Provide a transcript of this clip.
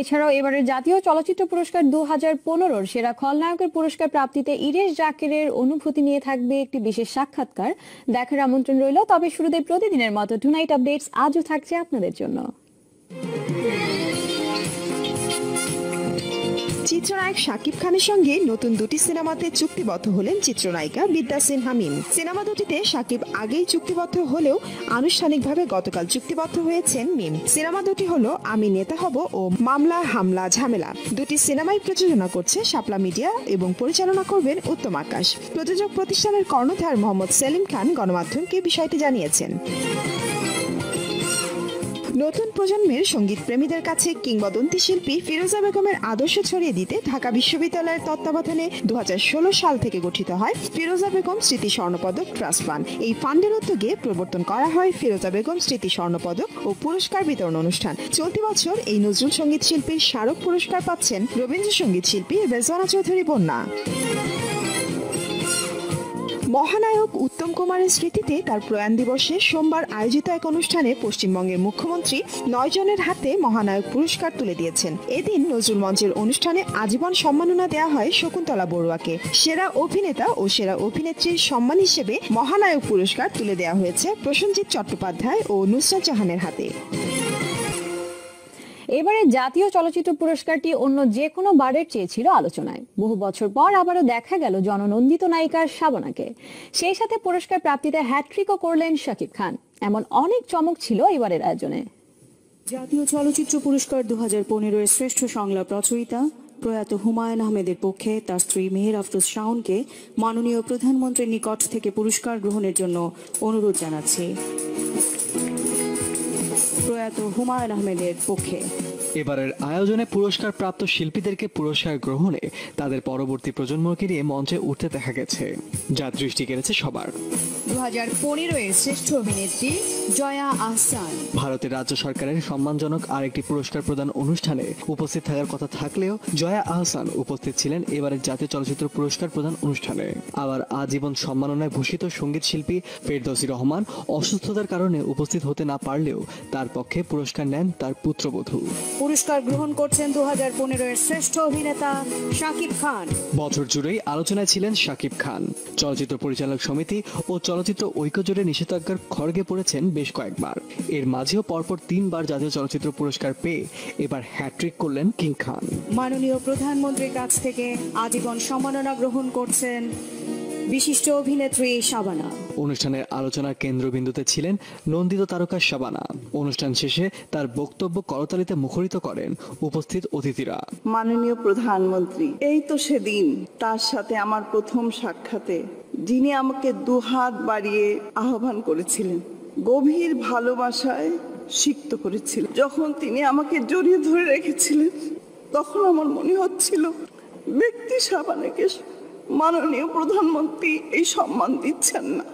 এছাড়াও এবারের জাতীয় চলচ্চিত্র পুরস্কার দু হাজার পনেরোর সেরা খলনায়কের পুরস্কার প্রাপ্তিতে ইরেশ জাকিরের অনুভূতি নিয়ে থাকবে একটি বিশেষ সাক্ষাৎকার। দেখার আমন্ত্রণ রইল, তবে শুরুতে প্রতিদিনের মতো টুনাইট আপডেটস আজও থাকছে আপনাদের জন্য। চিত্রনায়ক শাকিব খানের সঙ্গে নতুন দুটি সিনেমাতে চুক্তিবদ্ধ হলেন চিত্রনায়িকা বিদ্যা সিনহা মিম। সিনেমা দুটিতে শাকিব আগেই চুক্তিবদ্ধ হলেও আনুষ্ঠানিকভাবে গতকাল চুক্তিবদ্ধ হয়েছেন মিম। সিনেমা দুটি হলো আমি নেতা হব ও মামলা, হামলা, ঝামেলা। দুটি সিনেমাই প্রযোজনা করছে শাপলা মিডিয়া এবং পরিচালনা করবেন উত্তম আকাশ। প্রযোজক প্রতিষ্ঠানের কর্ণধার মোহাম্মদ সেলিম খান গণমাধ্যমকে বিষয়টি জানিয়েছেন। নতুন প্রজন্মের সংগীত প্রেমীদের কাছে কিংবদন্তি শিল্পী ফিরোজা বেগমের আদর্শ ছড়িয়ে দিতে ঢাকা বিশ্ববিদ্যালয়ের তত্ত্বাবধানে দু হাজার ষোলো সাল থেকে গঠিত হয় ফিরোজা বেগম স্মৃতি স্বর্ণপদক ট্রাস্ট ফান্ড। এই ফান্ডের উদ্যোগে প্রবর্তন করা হয় ফিরোজা বেগম স্মৃতি স্বর্ণপদক ও পুরস্কার বিতরণ অনুষ্ঠান। চলতি বছর এই নজরুল সংগীত শিল্পীর স্মারক পুরস্কার পাচ্ছেন রবীন্দ্রসঙ্গীত শিল্পী রেজওয়ানা চৌধুরী বন্যা। মহানায়ক উত্তম কুমারের স্মৃতিতে তার প্রয়াণ দিবসে সোমবার আয়োজিত এক অনুষ্ঠানে পশ্চিমবঙ্গের মুখ্যমন্ত্রী নয় জনের হাতে মহানায়ক পুরস্কার তুলে দিয়েছেন। এদিন নজরুল মঞ্চের অনুষ্ঠানে আজীবন সম্মাননা দেওয়া হয় শকুন্তলা বড়ুয়াকে। সেরা অভিনেতা ও সেরা অভিনেত্রীর সম্মান হিসেবে মহানায়ক পুরস্কার তুলে দেওয়া হয়েছে প্রসেনজিৎ চট্টোপাধ্যায় ও নুসরাত জাহানের হাতে। এবারে জাতীয় চলচ্চিত্র পুরস্কারটি অন্য যে কোনো বারের চেয়ে ছিল আলোচনায়। বহু বছর পর আবারও দেখা গেল জননন্দিত নায়িকার শাবনাকে। সেই সাথে পুরস্কার প্রাপ্তিতে হ্যাট্রিকও করলেন শাকিব খান। এমন অনেক চমক ছিল এবারের আয়োজনে। জাতীয় চলচ্চিত্র পুরস্কার দু হাজার পনেরোয় শ্রেষ্ঠ সংলাপ রচয়িতা প্রয়াত হুমায়ুন আহমেদের পক্ষে তার স্ত্রী মেহের আফরোজ শাওনকে মাননীয় প্রধানমন্ত্রীর নিকট থেকে পুরস্কার গ্রহণের জন্য অনুরোধ জানাচ্ছি। প্রয়াত হুমায়ুন আহমেদের পক্ষে। এবারের আয়োজনে পুরস্কার প্রাপ্ত শিল্পীদেরকে পুরস্কার গ্রহণে তাদের পরবর্তী প্রজন্মকে নিয়ে মঞ্চে উঠতে দেখা গেছে, যা দৃষ্টি কেড়েছে সবার। দু হাজার পনেরো এর শ্রেষ্ঠ অভিনেত্রী জয়া আহসান। ভারতের রাজ্য সরকারের সম্মানজনক আরেকটি পুরস্কার প্রদান অনুষ্ঠানে উপস্থিত থাকার কথা থাকলেও জয়া আহসান উপস্থিত ছিলেন এবারের জাতীয় চলচ্চিত্র পুরস্কার প্রদান অনুষ্ঠানে। আবার আজীবন সম্মাননায় ভূষিত সংগীত শিল্পী ফেরদৌসি রহমান অসুস্থতার কারণে উপস্থিত হতে না পারলেও তার পক্ষে পুরস্কার নেন তার পুত্রবধূ। পুরস্কার গ্রহণ করছেন দু হাজার এর শ্রেষ্ঠ অভিনেতা শাকিব খান। বছর জুড়েই আলোচনায় ছিলেন শাকিব খান। চলচ্চিত্র পরিচালক সমিতি ও চলচ্চিত্র ঐক্য জুড়ে নিষেধাজ্ঞার খড়গে পড়েছেন বেশ কয়েকবার। এর মাঝেও পরপর তিনবার জাতীয় চলচ্চিত্র পুরস্কার পেয়ে এবার হ্যাট্রিক করলেন কিং খান মাননীয় প্রধানমন্ত্রীর কাছ থেকে আজীবন সম্মাননা গ্রহণ করছেন বিশিষ্ট অভিনেত্রী শাবানা। অনুষ্ঠানের আলোচনার কেন্দ্রবিন্দুতে ছিলেন নন্দিত তারকা শাবানা। অনুষ্ঠান শেষে তার বক্তব্য করতালিতে মুখরিত করেন উপস্থিত অতিথিরা। মাননীয় প্রধানমন্ত্রী এই তো সেদিন তার সাথে আমার প্রথম সাক্ষাতে যিনি আমাকে দুহাত বাড়িয়ে আহ্বান করেছিলেন, গভীর ভালোবাসায় সিক্ত করেছিলেন। যখন তিনি আমাকে জড়িয়ে ধরে রেখেছিলেন, তখন আমার মনে হচ্ছিল, ব্যক্তি সাবানাকে মাননীয় প্রধানমন্ত্রী এই সম্মান দিচ্ছেন না।